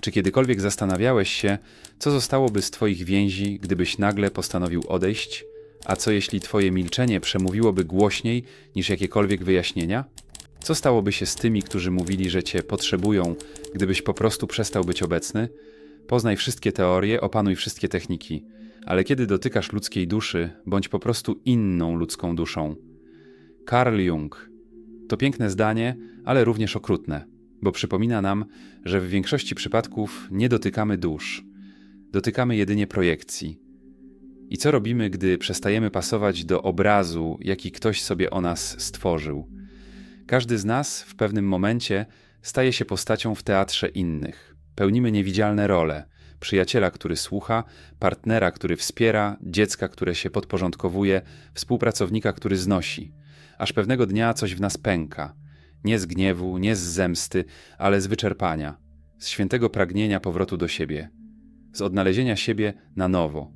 Czy kiedykolwiek zastanawiałeś się, co zostałoby z Twoich więzi, gdybyś nagle postanowił odejść? A co jeśli Twoje milczenie przemówiłoby głośniej niż jakiekolwiek wyjaśnienia? Co stałoby się z tymi, którzy mówili, że Cię potrzebują, gdybyś po prostu przestał być obecny? Poznaj wszystkie teorie, opanuj wszystkie techniki, ale kiedy dotykasz ludzkiej duszy, bądź po prostu inną ludzką duszą. Carl Jung. To piękne zdanie, ale również okrutne, bo przypomina nam, że w większości przypadków nie dotykamy dusz. Dotykamy jedynie projekcji. I co robimy, gdy przestajemy pasować do obrazu, jaki ktoś sobie o nas stworzył? Każdy z nas w pewnym momencie staje się postacią w teatrze innych. Pełnimy niewidzialne role przyjaciela, który słucha, partnera, który wspiera, dziecka, które się podporządkowuje, współpracownika, który znosi. Aż pewnego dnia coś w nas pęka. Nie z gniewu, nie z zemsty, ale z wyczerpania, z świętego pragnienia powrotu do siebie, z odnalezienia siebie na nowo.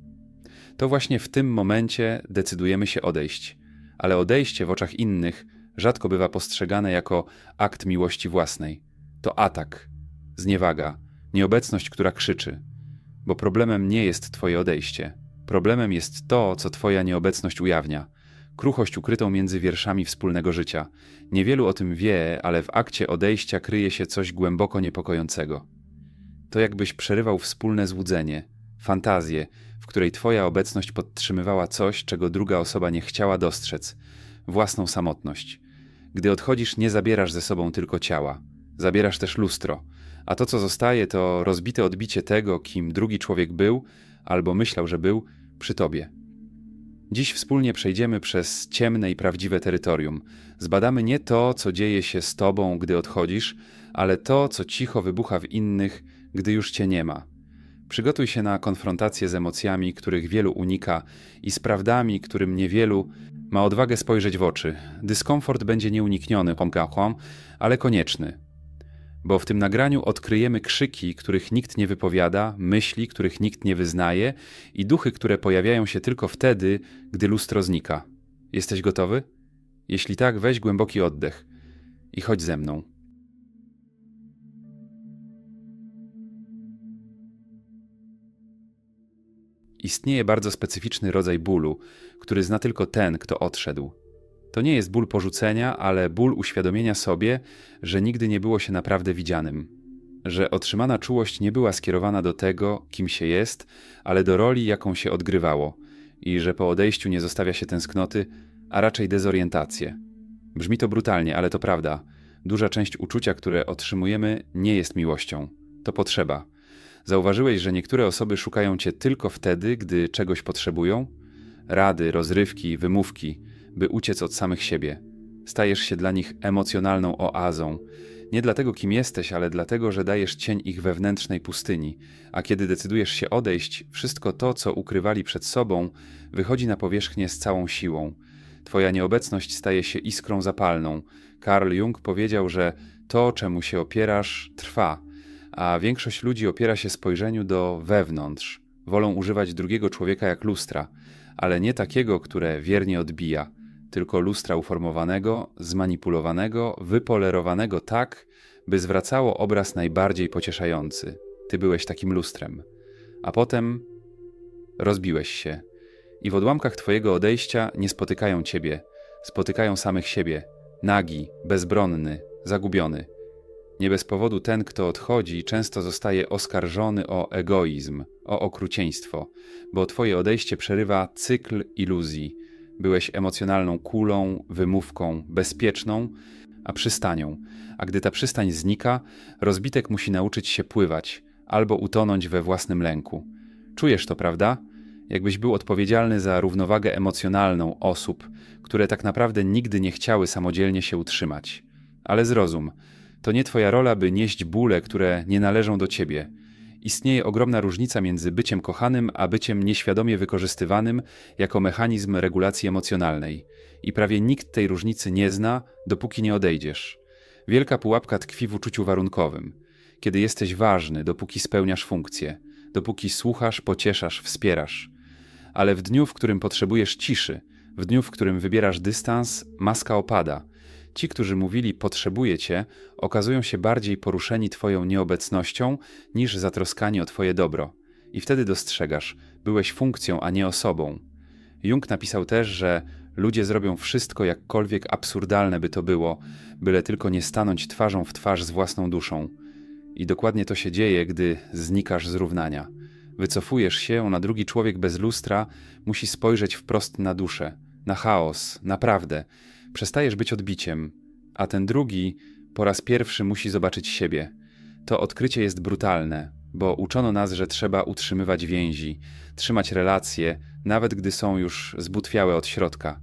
To właśnie w tym momencie decydujemy się odejść, ale odejście w oczach innych rzadko bywa postrzegane jako akt miłości własnej. To atak, zniewaga, nieobecność, która krzyczy. Bo problemem nie jest Twoje odejście. Problemem jest to, co Twoja nieobecność ujawnia. Kruchość ukrytą między wierszami wspólnego życia. Niewielu o tym wie, ale w akcie odejścia kryje się coś głęboko niepokojącego. To jakbyś przerywał wspólne złudzenie, fantazję, w której Twoja obecność podtrzymywała coś, czego druga osoba nie chciała dostrzec własną samotność. Gdy odchodzisz, nie zabierasz ze sobą tylko ciała, zabierasz też lustro, a to, co zostaje, to rozbite odbicie tego, kim drugi człowiek był albo myślał, że był, przy tobie. Dziś wspólnie przejdziemy przez ciemne i prawdziwe terytorium. Zbadamy nie to, co dzieje się z tobą, gdy odchodzisz, ale to, co cicho wybucha w innych, gdy już cię nie ma. Przygotuj się na konfrontację z emocjami, których wielu unika, i z prawdami, którym niewielu ma odwagę spojrzeć w oczy. Dyskomfort będzie nieunikniony, ale konieczny. Bo w tym nagraniu odkryjemy krzyki, których nikt nie wypowiada, myśli, których nikt nie wyznaje i duchy, które pojawiają się tylko wtedy, gdy lustro znika. Jesteś gotowy? Jeśli tak, weź głęboki oddech i chodź ze mną. Istnieje bardzo specyficzny rodzaj bólu, który zna tylko ten, kto odszedł. To nie jest ból porzucenia, ale ból uświadomienia sobie, że nigdy nie było się naprawdę widzianym. Że otrzymana czułość nie była skierowana do tego, kim się jest, ale do roli, jaką się odgrywało, i że po odejściu nie zostawia się tęsknoty, a raczej dezorientację. Brzmi to brutalnie, ale to prawda. Duża część uczucia, które otrzymujemy, nie jest miłością. To potrzeba. Zauważyłeś, że niektóre osoby szukają cię tylko wtedy, gdy czegoś potrzebują? Rady, rozrywki, wymówki – by uciec od samych siebie. Stajesz się dla nich emocjonalną oazą. Nie dlatego, kim jesteś, ale dlatego, że dajesz cień ich wewnętrznej pustyni, a kiedy decydujesz się odejść, wszystko to, co ukrywali przed sobą, wychodzi na powierzchnię z całą siłą. Twoja nieobecność staje się iskrą zapalną. Carl Jung powiedział, że to, czemu się opierasz, trwa, a większość ludzi opiera się spojrzeniu do wewnątrz. Wolą używać drugiego człowieka jak lustra, ale nie takiego, które wiernie odbija tylko lustra uformowanego, zmanipulowanego, wypolerowanego tak, by zwracało obraz najbardziej pocieszający. Ty byłeś takim lustrem. A potem rozbiłeś się i w odłamkach Twojego odejścia nie spotykają Ciebie, spotykają samych siebie, nagi, bezbronny, zagubiony. Nie bez powodu ten, kto odchodzi, często zostaje oskarżony o egoizm, o okrucieństwo, bo Twoje odejście przerywa cykl iluzji, Byłeś emocjonalną kulą, wymówką, bezpieczną, a przystanią. A gdy ta przystań znika, rozbitek musi nauczyć się pływać albo utonąć we własnym lęku. Czujesz to, prawda? Jakbyś był odpowiedzialny za równowagę emocjonalną osób, które tak naprawdę nigdy nie chciały samodzielnie się utrzymać. Ale zrozum, to nie twoja rola, by nieść bóle, które nie należą do ciebie istnieje ogromna różnica między byciem kochanym a byciem nieświadomie wykorzystywanym jako mechanizm regulacji emocjonalnej. I prawie nikt tej różnicy nie zna, dopóki nie odejdziesz. Wielka pułapka tkwi w uczuciu warunkowym. Kiedy jesteś ważny, dopóki spełniasz funkcję, dopóki słuchasz, pocieszasz, wspierasz. Ale w dniu, w którym potrzebujesz ciszy, w dniu, w którym wybierasz dystans, maska opada. Ci, którzy mówili potrzebuję cię, okazują się bardziej poruszeni twoją nieobecnością niż zatroskani o twoje dobro. I wtedy dostrzegasz, byłeś funkcją, a nie osobą. Jung napisał też, że ludzie zrobią wszystko, jakkolwiek absurdalne by to było, byle tylko nie stanąć twarzą w twarz z własną duszą. I dokładnie to się dzieje, gdy znikasz z równania. Wycofujesz się, a drugi człowiek bez lustra musi spojrzeć wprost na duszę, na chaos, na prawdę. Przestajesz być odbiciem, a ten drugi po raz pierwszy musi zobaczyć siebie. To odkrycie jest brutalne, bo uczono nas, że trzeba utrzymywać więzi, trzymać relacje, nawet gdy są już zbutwiałe od środka.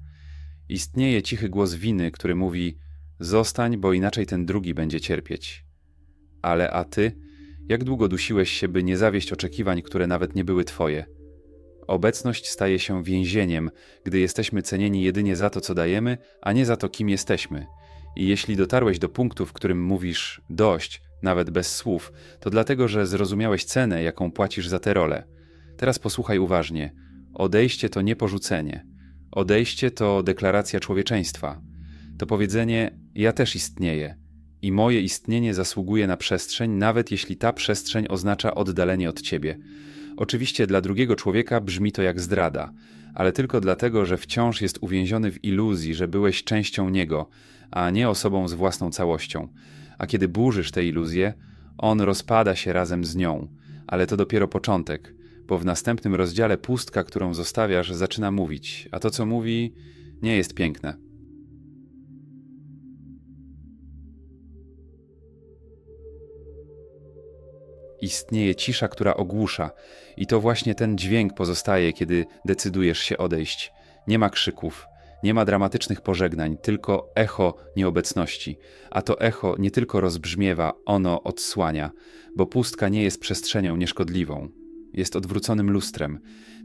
Istnieje cichy głos winy, który mówi: Zostań, bo inaczej ten drugi będzie cierpieć. Ale a ty? Jak długo dusiłeś się, by nie zawieść oczekiwań, które nawet nie były twoje? Obecność staje się więzieniem, gdy jesteśmy cenieni jedynie za to, co dajemy, a nie za to, kim jesteśmy. I jeśli dotarłeś do punktu, w którym mówisz dość, nawet bez słów, to dlatego, że zrozumiałeś cenę, jaką płacisz za tę rolę. Teraz posłuchaj uważnie. Odejście to nie porzucenie. Odejście to deklaracja człowieczeństwa. To powiedzenie: Ja też istnieję i moje istnienie zasługuje na przestrzeń, nawet jeśli ta przestrzeń oznacza oddalenie od ciebie. Oczywiście dla drugiego człowieka brzmi to jak zdrada, ale tylko dlatego, że wciąż jest uwięziony w iluzji, że byłeś częścią niego, a nie osobą z własną całością. A kiedy burzysz tę iluzję, on rozpada się razem z nią, ale to dopiero początek, bo w następnym rozdziale pustka, którą zostawiasz, zaczyna mówić, a to, co mówi, nie jest piękne. Istnieje cisza, która ogłusza, i to właśnie ten dźwięk pozostaje, kiedy decydujesz się odejść. Nie ma krzyków, nie ma dramatycznych pożegnań, tylko echo nieobecności. A to echo nie tylko rozbrzmiewa, ono odsłania, bo pustka nie jest przestrzenią nieszkodliwą. Jest odwróconym lustrem.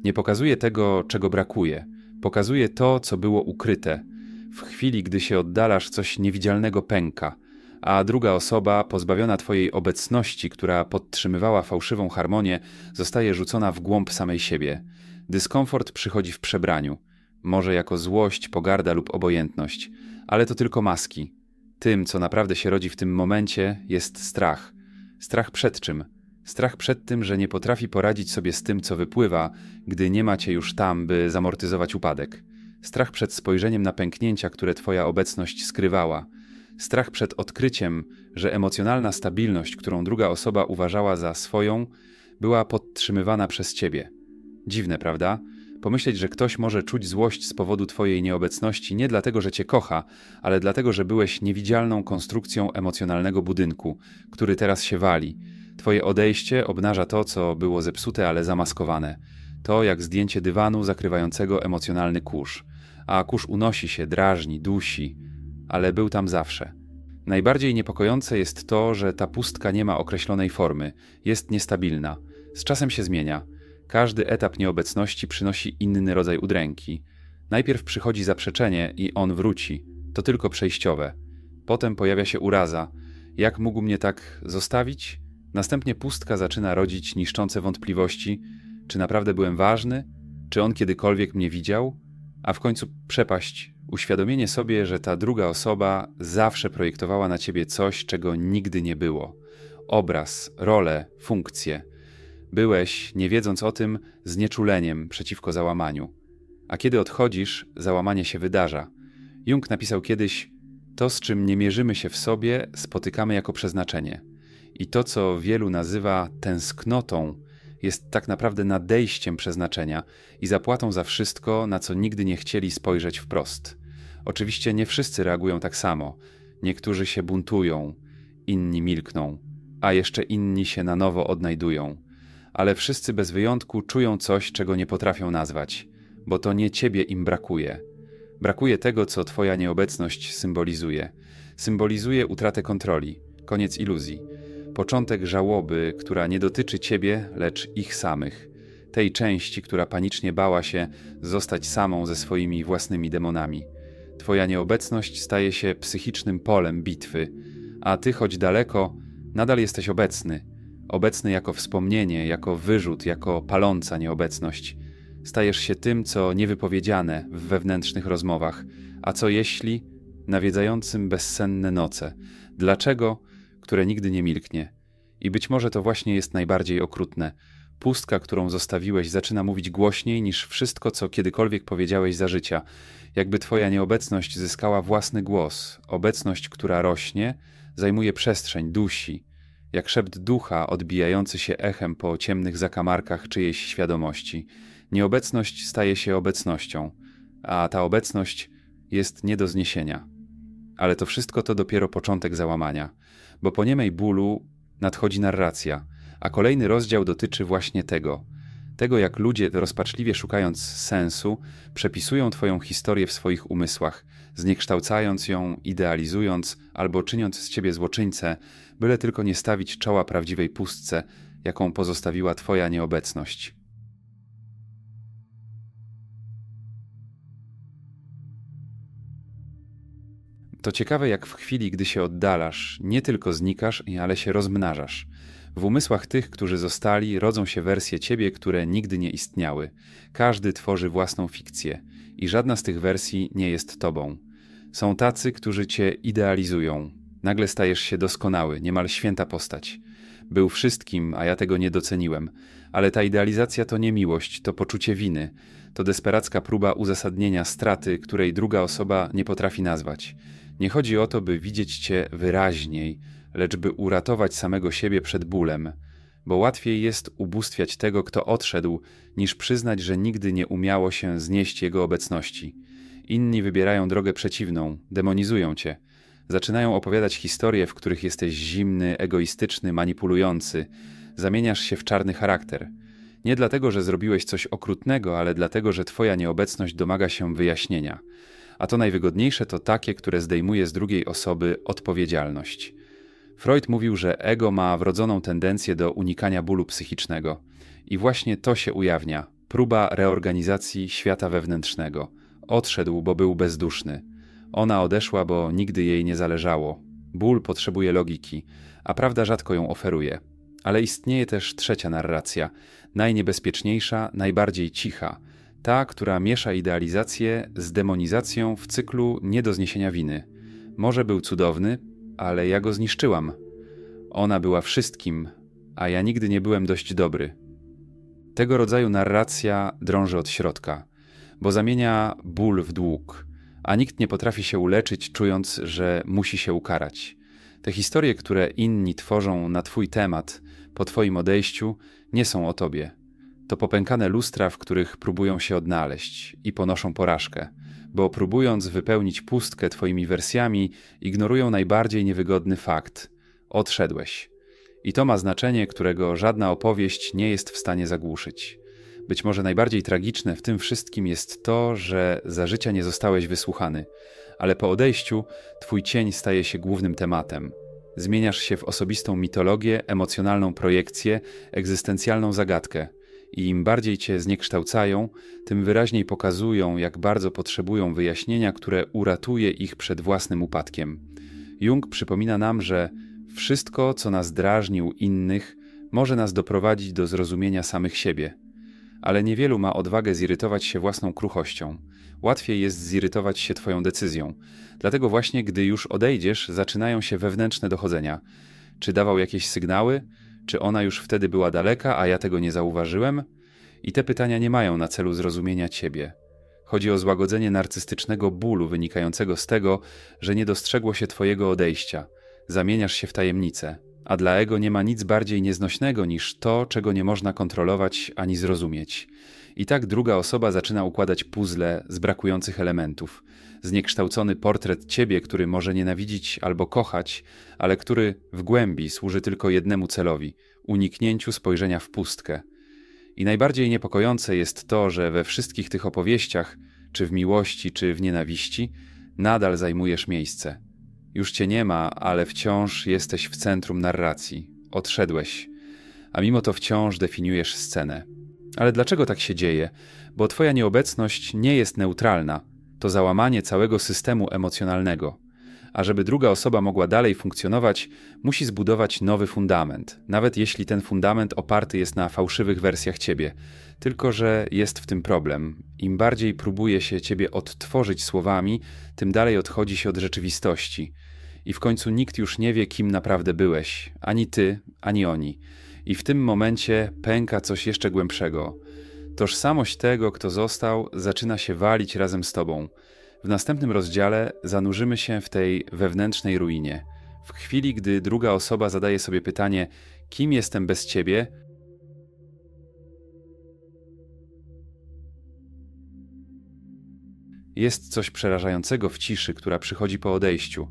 Nie pokazuje tego, czego brakuje. Pokazuje to, co było ukryte. W chwili, gdy się oddalasz, coś niewidzialnego pęka – a druga osoba, pozbawiona Twojej obecności, która podtrzymywała fałszywą harmonię, zostaje rzucona w głąb samej siebie. Dyskomfort przychodzi w przebraniu, może jako złość, pogarda lub obojętność, ale to tylko maski. Tym, co naprawdę się rodzi w tym momencie, jest strach. Strach przed czym? Strach przed tym, że nie potrafi poradzić sobie z tym, co wypływa, gdy nie macie już tam, by zamortyzować upadek. Strach przed spojrzeniem na pęknięcia, które Twoja obecność skrywała strach przed odkryciem, że emocjonalna stabilność, którą druga osoba uważała za swoją, była podtrzymywana przez ciebie. Dziwne, prawda? Pomyśleć, że ktoś może czuć złość z powodu Twojej nieobecności nie dlatego, że Cię kocha, ale dlatego, że byłeś niewidzialną konstrukcją emocjonalnego budynku, który teraz się wali. Twoje odejście obnaża to, co było zepsute, ale zamaskowane. To jak zdjęcie dywanu zakrywającego emocjonalny kurz. A kurz unosi się, drażni, dusi ale był tam zawsze. Najbardziej niepokojące jest to, że ta pustka nie ma określonej formy, jest niestabilna, z czasem się zmienia. Każdy etap nieobecności przynosi inny rodzaj udręki. Najpierw przychodzi zaprzeczenie i on wróci, to tylko przejściowe. Potem pojawia się uraza. Jak mógł mnie tak zostawić? Następnie pustka zaczyna rodzić niszczące wątpliwości, czy naprawdę byłem ważny, czy on kiedykolwiek mnie widział, a w końcu przepaść Uświadomienie sobie, że ta druga osoba zawsze projektowała na ciebie coś, czego nigdy nie było. Obraz, rolę, funkcję. Byłeś, nie wiedząc o tym, znieczuleniem przeciwko załamaniu. A kiedy odchodzisz, załamanie się wydarza. Jung napisał kiedyś: To, z czym nie mierzymy się w sobie, spotykamy jako przeznaczenie. I to, co wielu nazywa tęsknotą, jest tak naprawdę nadejściem przeznaczenia i zapłatą za wszystko, na co nigdy nie chcieli spojrzeć wprost. Oczywiście nie wszyscy reagują tak samo. Niektórzy się buntują, inni milkną, a jeszcze inni się na nowo odnajdują. Ale wszyscy bez wyjątku czują coś, czego nie potrafią nazwać, bo to nie ciebie im brakuje. Brakuje tego, co twoja nieobecność symbolizuje. Symbolizuje utratę kontroli, koniec iluzji początek żałoby, która nie dotyczy ciebie, lecz ich samych, tej części, która panicznie bała się zostać samą ze swoimi własnymi demonami. Twoja nieobecność staje się psychicznym polem bitwy, a ty, choć daleko, nadal jesteś obecny. Obecny jako wspomnienie, jako wyrzut, jako paląca nieobecność. Stajesz się tym, co niewypowiedziane w wewnętrznych rozmowach, a co jeśli, nawiedzającym bezsenne noce. Dlaczego, które nigdy nie milknie. I być może to właśnie jest najbardziej okrutne. Pustka, którą zostawiłeś, zaczyna mówić głośniej niż wszystko, co kiedykolwiek powiedziałeś za życia. Jakby twoja nieobecność zyskała własny głos, obecność, która rośnie, zajmuje przestrzeń, dusi, jak szept ducha odbijający się echem po ciemnych zakamarkach czyjejś świadomości. Nieobecność staje się obecnością, a ta obecność jest nie do zniesienia. Ale to wszystko to dopiero początek załamania, bo po niemej bólu nadchodzi narracja, a kolejny rozdział dotyczy właśnie tego. Tego, jak ludzie, rozpaczliwie szukając sensu, przepisują Twoją historię w swoich umysłach, zniekształcając ją, idealizując albo czyniąc z Ciebie złoczyńcę, byle tylko nie stawić czoła prawdziwej pustce, jaką pozostawiła Twoja nieobecność. To ciekawe, jak w chwili, gdy się oddalasz, nie tylko znikasz, ale się rozmnażasz. W umysłach tych, którzy zostali, rodzą się wersje ciebie, które nigdy nie istniały. Każdy tworzy własną fikcję i żadna z tych wersji nie jest tobą. Są tacy, którzy cię idealizują. Nagle stajesz się doskonały, niemal święta postać. Był wszystkim, a ja tego nie doceniłem. Ale ta idealizacja to nie miłość, to poczucie winy. To desperacka próba uzasadnienia straty, której druga osoba nie potrafi nazwać. Nie chodzi o to, by widzieć cię wyraźniej, lecz by uratować samego siebie przed bólem, bo łatwiej jest ubóstwiać tego, kto odszedł, niż przyznać, że nigdy nie umiało się znieść jego obecności. Inni wybierają drogę przeciwną, demonizują cię. Zaczynają opowiadać historie, w których jesteś zimny, egoistyczny, manipulujący. Zamieniasz się w czarny charakter. Nie dlatego, że zrobiłeś coś okrutnego, ale dlatego, że twoja nieobecność domaga się wyjaśnienia a to najwygodniejsze to takie, które zdejmuje z drugiej osoby odpowiedzialność. Freud mówił, że ego ma wrodzoną tendencję do unikania bólu psychicznego. I właśnie to się ujawnia próba reorganizacji świata wewnętrznego. Odszedł, bo był bezduszny. Ona odeszła, bo nigdy jej nie zależało. Ból potrzebuje logiki, a prawda rzadko ją oferuje. Ale istnieje też trzecia narracja, najniebezpieczniejsza, najbardziej cicha, ta, która miesza idealizację z demonizacją w cyklu nie do zniesienia winy. Może był cudowny, ale ja go zniszczyłam. Ona była wszystkim, a ja nigdy nie byłem dość dobry. Tego rodzaju narracja drąży od środka, bo zamienia ból w dług, a nikt nie potrafi się uleczyć, czując, że musi się ukarać. Te historie, które inni tworzą na Twój temat po Twoim odejściu, nie są o Tobie. To popękane lustra, w których próbują się odnaleźć i ponoszą porażkę, bo próbując wypełnić pustkę Twoimi wersjami, ignorują najbardziej niewygodny fakt odszedłeś. I to ma znaczenie, którego żadna opowieść nie jest w stanie zagłuszyć. Być może najbardziej tragiczne w tym wszystkim jest to, że za życia nie zostałeś wysłuchany, ale po odejściu Twój cień staje się głównym tematem. Zmieniasz się w osobistą mitologię, emocjonalną projekcję, egzystencjalną zagadkę, i im bardziej cię zniekształcają, tym wyraźniej pokazują, jak bardzo potrzebują wyjaśnienia, które uratuje ich przed własnym upadkiem. Jung przypomina nam, że wszystko, co nas drażni u innych, może nas doprowadzić do zrozumienia samych siebie. Ale niewielu ma odwagę zirytować się własną kruchością. Łatwiej jest zirytować się Twoją decyzją. Dlatego właśnie, gdy już odejdziesz, zaczynają się wewnętrzne dochodzenia. Czy dawał jakieś sygnały? Czy ona już wtedy była daleka, a ja tego nie zauważyłem? I te pytania nie mają na celu zrozumienia ciebie. Chodzi o złagodzenie narcystycznego bólu wynikającego z tego, że nie dostrzegło się twojego odejścia. Zamieniasz się w tajemnicę, a dla ego nie ma nic bardziej nieznośnego niż to, czego nie można kontrolować ani zrozumieć. I tak druga osoba zaczyna układać puzzle z brakujących elementów. Zniekształcony portret ciebie, który może nienawidzić albo kochać, ale który w głębi służy tylko jednemu celowi uniknięciu spojrzenia w pustkę. I najbardziej niepokojące jest to, że we wszystkich tych opowieściach, czy w miłości, czy w nienawiści, nadal zajmujesz miejsce. Już cię nie ma, ale wciąż jesteś w centrum narracji. Odszedłeś, a mimo to wciąż definiujesz scenę. Ale dlaczego tak się dzieje? Bo Twoja nieobecność nie jest neutralna. To załamanie całego systemu emocjonalnego. A żeby druga osoba mogła dalej funkcjonować, musi zbudować nowy fundament, nawet jeśli ten fundament oparty jest na fałszywych wersjach ciebie. Tylko, że jest w tym problem. Im bardziej próbuje się ciebie odtworzyć słowami, tym dalej odchodzi się od rzeczywistości. I w końcu nikt już nie wie, kim naprawdę byłeś ani ty, ani oni. I w tym momencie pęka coś jeszcze głębszego. Tożsamość tego, kto został, zaczyna się walić razem z tobą. W następnym rozdziale zanurzymy się w tej wewnętrznej ruinie. W chwili, gdy druga osoba zadaje sobie pytanie: Kim jestem bez ciebie? Jest coś przerażającego w ciszy, która przychodzi po odejściu.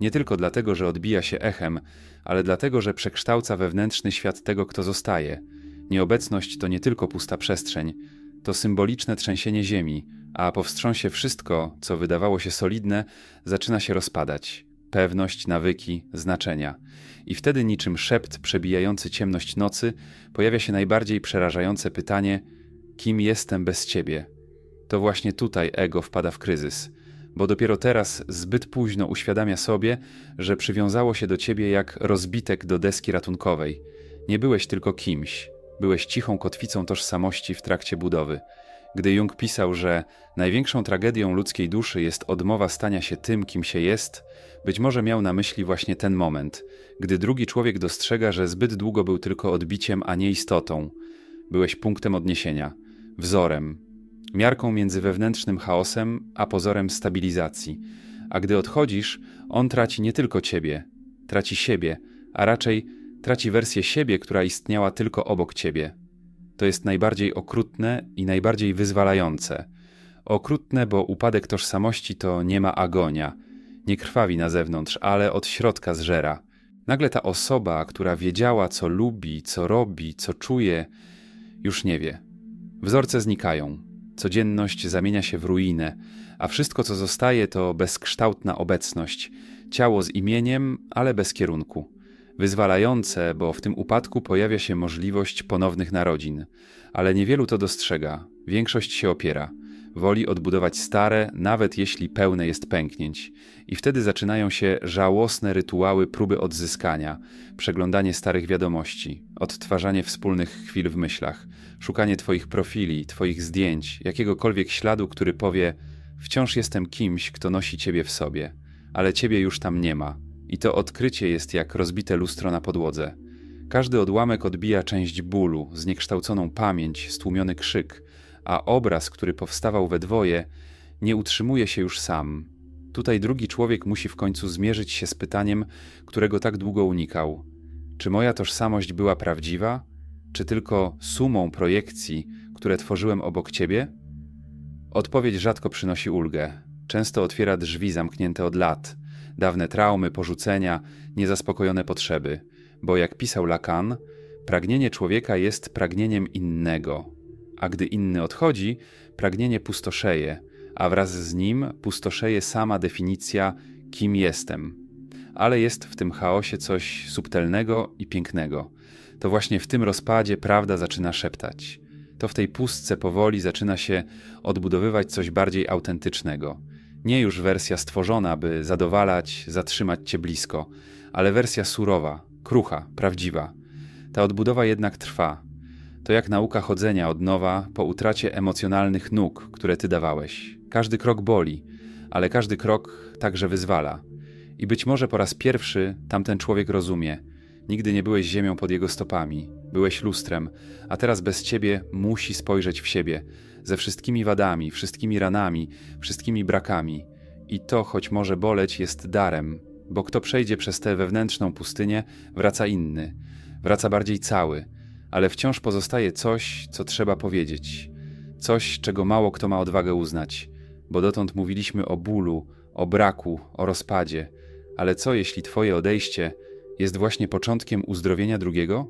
Nie tylko dlatego, że odbija się echem, ale dlatego, że przekształca wewnętrzny świat tego, kto zostaje. Nieobecność to nie tylko pusta przestrzeń, to symboliczne trzęsienie ziemi, a po wstrząsie wszystko, co wydawało się solidne, zaczyna się rozpadać. Pewność, nawyki, znaczenia. I wtedy, niczym szept przebijający ciemność nocy, pojawia się najbardziej przerażające pytanie: kim jestem bez ciebie? To właśnie tutaj ego wpada w kryzys, bo dopiero teraz zbyt późno uświadamia sobie, że przywiązało się do ciebie jak rozbitek do deski ratunkowej. Nie byłeś tylko kimś, byłeś cichą kotwicą tożsamości w trakcie budowy. Gdy Jung pisał, że największą tragedią ludzkiej duszy jest odmowa stania się tym, kim się jest, być może miał na myśli właśnie ten moment, gdy drugi człowiek dostrzega, że zbyt długo był tylko odbiciem, a nie istotą. Byłeś punktem odniesienia, wzorem, miarką między wewnętrznym chaosem a pozorem stabilizacji. A gdy odchodzisz, on traci nie tylko ciebie, traci siebie, a raczej traci wersję siebie, która istniała tylko obok ciebie. To jest najbardziej okrutne i najbardziej wyzwalające. Okrutne, bo upadek tożsamości to nie ma agonia, nie krwawi na zewnątrz, ale od środka zżera. Nagle ta osoba, która wiedziała, co lubi, co robi, co czuje, już nie wie. Wzorce znikają, codzienność zamienia się w ruinę, a wszystko, co zostaje, to bezkształtna obecność, ciało z imieniem, ale bez kierunku wyzwalające, bo w tym upadku pojawia się możliwość ponownych narodzin, ale niewielu to dostrzega. Większość się opiera. Woli odbudować stare, nawet jeśli pełne jest pęknięć. I wtedy zaczynają się żałosne rytuały próby odzyskania, przeglądanie starych wiadomości, odtwarzanie wspólnych chwil w myślach, szukanie Twoich profili, Twoich zdjęć, jakiegokolwiek śladu, który powie: Wciąż jestem kimś, kto nosi Ciebie w sobie, ale Ciebie już tam nie ma i to odkrycie jest jak rozbite lustro na podłodze. Każdy odłamek odbija część bólu, zniekształconą pamięć, stłumiony krzyk, a obraz, który powstawał we dwoje, nie utrzymuje się już sam. Tutaj drugi człowiek musi w końcu zmierzyć się z pytaniem, którego tak długo unikał: czy moja tożsamość była prawdziwa, czy tylko sumą projekcji, które tworzyłem obok ciebie? Odpowiedź rzadko przynosi ulgę. Często otwiera drzwi zamknięte od lat, dawne traumy, porzucenia, niezaspokojone potrzeby, bo jak pisał Lacan, pragnienie człowieka jest pragnieniem innego, a gdy inny odchodzi, pragnienie pustoszeje, a wraz z nim pustoszeje sama definicja, kim jestem. Ale jest w tym chaosie coś subtelnego i pięknego. To właśnie w tym rozpadzie prawda zaczyna szeptać. To w tej pustce powoli zaczyna się odbudowywać coś bardziej autentycznego nie już wersja stworzona, by zadowalać, zatrzymać cię blisko, ale wersja surowa, krucha, prawdziwa. Ta odbudowa jednak trwa. To jak nauka chodzenia od nowa po utracie emocjonalnych nóg, które ty dawałeś. Każdy krok boli, ale każdy krok także wyzwala. I być może po raz pierwszy tamten człowiek rozumie. Nigdy nie byłeś ziemią pod jego stopami, byłeś lustrem, a teraz bez ciebie musi spojrzeć w siebie, ze wszystkimi wadami, wszystkimi ranami, wszystkimi brakami. I to, choć może boleć, jest darem, bo kto przejdzie przez tę wewnętrzną pustynię, wraca inny, wraca bardziej cały, ale wciąż pozostaje coś, co trzeba powiedzieć, coś, czego mało kto ma odwagę uznać, bo dotąd mówiliśmy o bólu, o braku, o rozpadzie, ale co jeśli Twoje odejście jest właśnie początkiem uzdrowienia drugiego?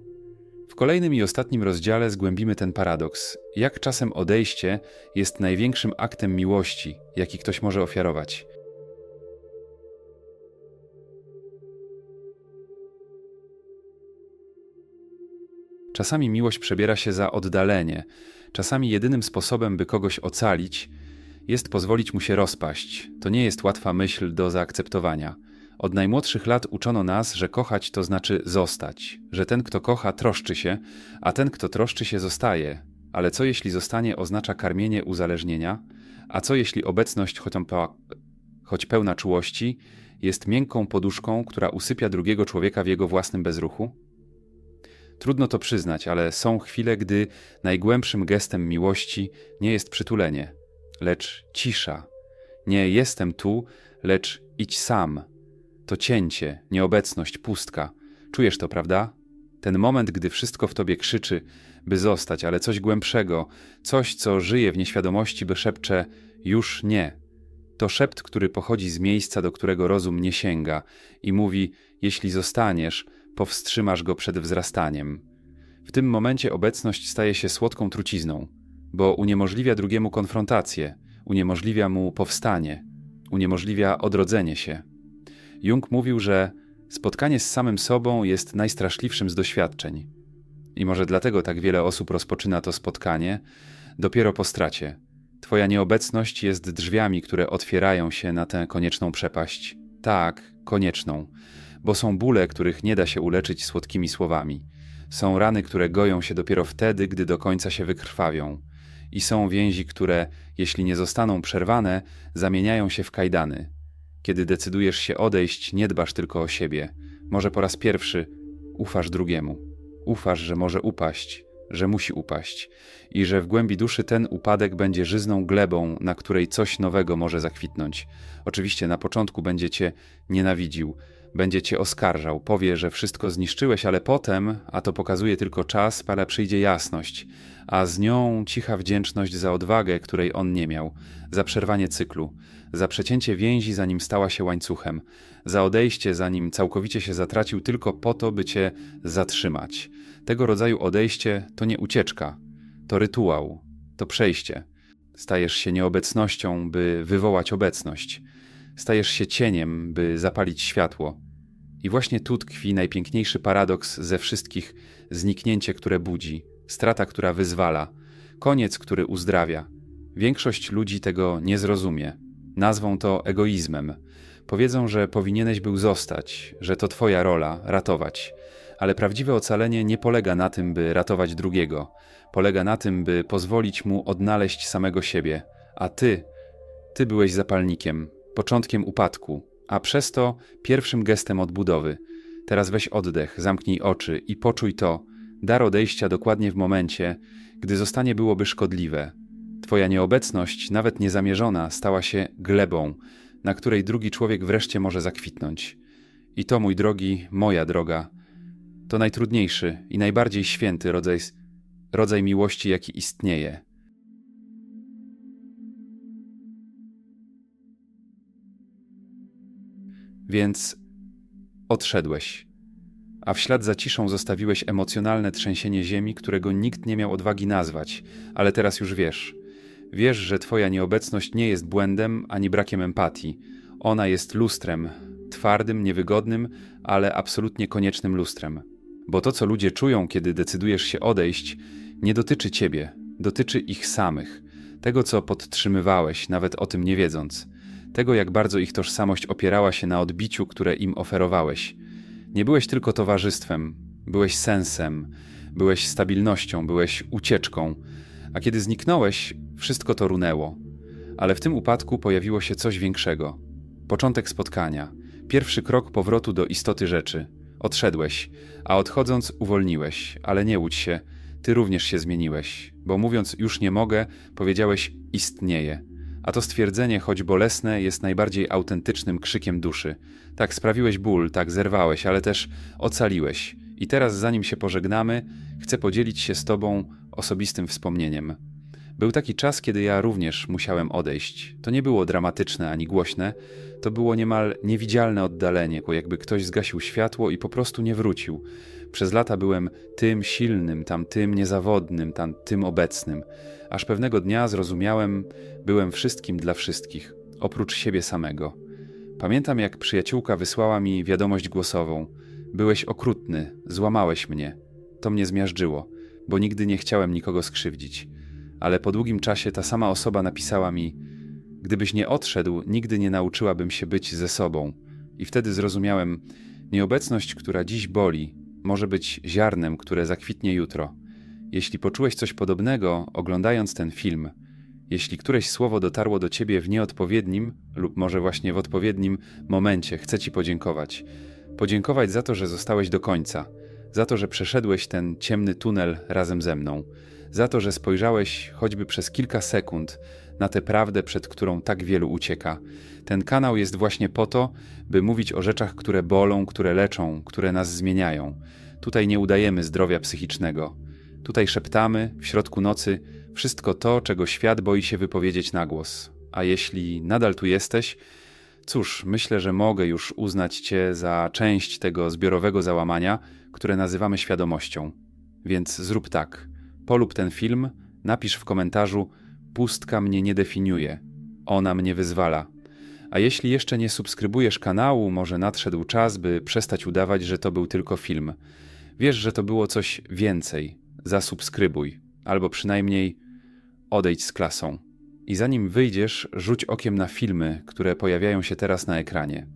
W kolejnym i ostatnim rozdziale zgłębimy ten paradoks, jak czasem odejście jest największym aktem miłości, jaki ktoś może ofiarować. Czasami miłość przebiera się za oddalenie, czasami jedynym sposobem, by kogoś ocalić, jest pozwolić mu się rozpaść. To nie jest łatwa myśl do zaakceptowania, Od najmłodszych lat uczono nas, że kochać to znaczy zostać, że ten, kto kocha, troszczy się, a ten, kto troszczy się, zostaje. Ale co jeśli zostanie oznacza karmienie uzależnienia? A co jeśli obecność, choć, pełna czułości, jest miękką poduszką, która usypia drugiego człowieka w jego własnym bezruchu? Trudno to przyznać, ale są chwile, gdy najgłębszym gestem miłości nie jest przytulenie, lecz cisza. Nie jestem tu, lecz idź sam. To cięcie, nieobecność, pustka. Czujesz to, prawda? Ten moment, gdy wszystko w tobie krzyczy, by zostać, ale coś głębszego, coś, co żyje w nieświadomości, by szepcze już nie. To szept, który pochodzi z miejsca, do którego rozum nie sięga i mówi: Jeśli zostaniesz, powstrzymasz go przed wzrastaniem. W tym momencie obecność staje się słodką trucizną, bo uniemożliwia drugiemu konfrontację, uniemożliwia mu powstanie, uniemożliwia odrodzenie się. Jung mówił, że spotkanie z samym sobą jest najstraszliwszym z doświadczeń. I może dlatego tak wiele osób rozpoczyna to spotkanie dopiero po stracie. Twoja nieobecność jest drzwiami, które otwierają się na tę konieczną przepaść. Tak, konieczną, bo są bóle, których nie da się uleczyć słodkimi słowami. Są rany, które goją się dopiero wtedy, gdy do końca się wykrwawią. I są więzi, które, jeśli nie zostaną przerwane, zamieniają się w kajdany. Kiedy decydujesz się odejść, nie dbasz tylko o siebie. Może po raz pierwszy ufasz drugiemu. Ufasz, że może upaść, że musi upaść i że w głębi duszy ten upadek będzie żyzną glebą, na której coś nowego może zakwitnąć. Oczywiście na początku będzie cię nienawidził, będzie cię oskarżał, powie, że wszystko zniszczyłeś, ale potem, a to pokazuje tylko czas, ale przyjdzie jasność, a z nią cicha wdzięczność za odwagę, której on nie miał, za przerwanie cyklu, za przecięcie więzi, zanim stała się łańcuchem, za odejście, zanim całkowicie się zatracił tylko po to, by cię zatrzymać. Tego rodzaju odejście to nie ucieczka, to rytuał, to przejście. Stajesz się nieobecnością, by wywołać obecność. Stajesz się cieniem, by zapalić światło. I właśnie tu tkwi najpiękniejszy paradoks ze wszystkich zniknięcie, które budzi, strata, która wyzwala, koniec, który uzdrawia. Większość ludzi tego nie zrozumie. Nazwą to egoizmem. Powiedzą, że powinieneś był zostać, że to twoja rola ratować. Ale prawdziwe ocalenie nie polega na tym, by ratować drugiego. Polega na tym, by pozwolić mu odnaleźć samego siebie. A ty, ty byłeś zapalnikiem, początkiem upadku, a przez to pierwszym gestem odbudowy. Teraz weź oddech, zamknij oczy i poczuj to, dar odejścia dokładnie w momencie, gdy zostanie byłoby szkodliwe. Twoja nieobecność, nawet niezamierzona, stała się glebą, na której drugi człowiek wreszcie może zakwitnąć. I to, mój drogi, moja droga, to najtrudniejszy i najbardziej święty rodzaj, rodzaj miłości, jaki istnieje. Więc odszedłeś, a w ślad za ciszą zostawiłeś emocjonalne trzęsienie ziemi, którego nikt nie miał odwagi nazwać, ale teraz już wiesz. Wiesz, że Twoja nieobecność nie jest błędem ani brakiem empatii. Ona jest lustrem, twardym, niewygodnym, ale absolutnie koniecznym lustrem. Bo to, co ludzie czują, kiedy decydujesz się odejść, nie dotyczy Ciebie, dotyczy ich samych, tego, co podtrzymywałeś, nawet o tym nie wiedząc tego jak bardzo ich tożsamość opierała się na odbiciu, które im oferowałeś. Nie byłeś tylko towarzystwem, byłeś sensem, byłeś stabilnością, byłeś ucieczką, a kiedy zniknąłeś, wszystko to runęło. Ale w tym upadku pojawiło się coś większego. Początek spotkania, pierwszy krok powrotu do istoty rzeczy. Odszedłeś, a odchodząc uwolniłeś, ale nie łudź się, ty również się zmieniłeś, bo mówiąc już nie mogę, powiedziałeś istnieje. A to stwierdzenie, choć bolesne, jest najbardziej autentycznym krzykiem duszy. Tak sprawiłeś ból, tak zerwałeś, ale też ocaliłeś. I teraz, zanim się pożegnamy, chcę podzielić się z Tobą osobistym wspomnieniem. Był taki czas, kiedy ja również musiałem odejść. To nie było dramatyczne ani głośne, to było niemal niewidzialne oddalenie, bo jakby ktoś zgasił światło i po prostu nie wrócił. Przez lata byłem tym silnym, tam tym niezawodnym, tam tym obecnym. Aż pewnego dnia zrozumiałem, byłem wszystkim dla wszystkich, oprócz siebie samego. Pamiętam, jak przyjaciółka wysłała mi wiadomość głosową: Byłeś okrutny, złamałeś mnie. To mnie zmiażdżyło, bo nigdy nie chciałem nikogo skrzywdzić. Ale po długim czasie ta sama osoba napisała mi: Gdybyś nie odszedł, nigdy nie nauczyłabym się być ze sobą. I wtedy zrozumiałem, nieobecność, która dziś boli, może być ziarnem, które zakwitnie jutro. Jeśli poczułeś coś podobnego, oglądając ten film, jeśli któreś słowo dotarło do ciebie w nieodpowiednim lub może właśnie w odpowiednim momencie, chcę ci podziękować. Podziękować za to, że zostałeś do końca, za to, że przeszedłeś ten ciemny tunel razem ze mną, za to, że spojrzałeś choćby przez kilka sekund na tę prawdę, przed którą tak wielu ucieka. Ten kanał jest właśnie po to, by mówić o rzeczach, które bolą, które leczą, które nas zmieniają. Tutaj nie udajemy zdrowia psychicznego. Tutaj szeptamy w środku nocy wszystko to, czego świat boi się wypowiedzieć na głos. A jeśli nadal tu jesteś, cóż, myślę, że mogę już uznać Cię za część tego zbiorowego załamania, które nazywamy świadomością. Więc zrób tak. Polub ten film, napisz w komentarzu: Pustka mnie nie definiuje, ona mnie wyzwala. A jeśli jeszcze nie subskrybujesz kanału, może nadszedł czas, by przestać udawać, że to był tylko film. Wiesz, że to było coś więcej. Zasubskrybuj, albo przynajmniej odejdź z klasą. I zanim wyjdziesz, rzuć okiem na filmy, które pojawiają się teraz na ekranie.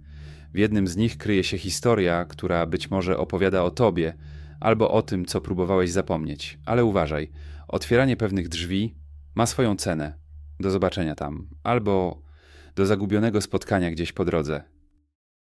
W jednym z nich kryje się historia, która być może opowiada o tobie, albo o tym, co próbowałeś zapomnieć. Ale uważaj, otwieranie pewnych drzwi ma swoją cenę. Do zobaczenia tam, albo do zagubionego spotkania gdzieś po drodze.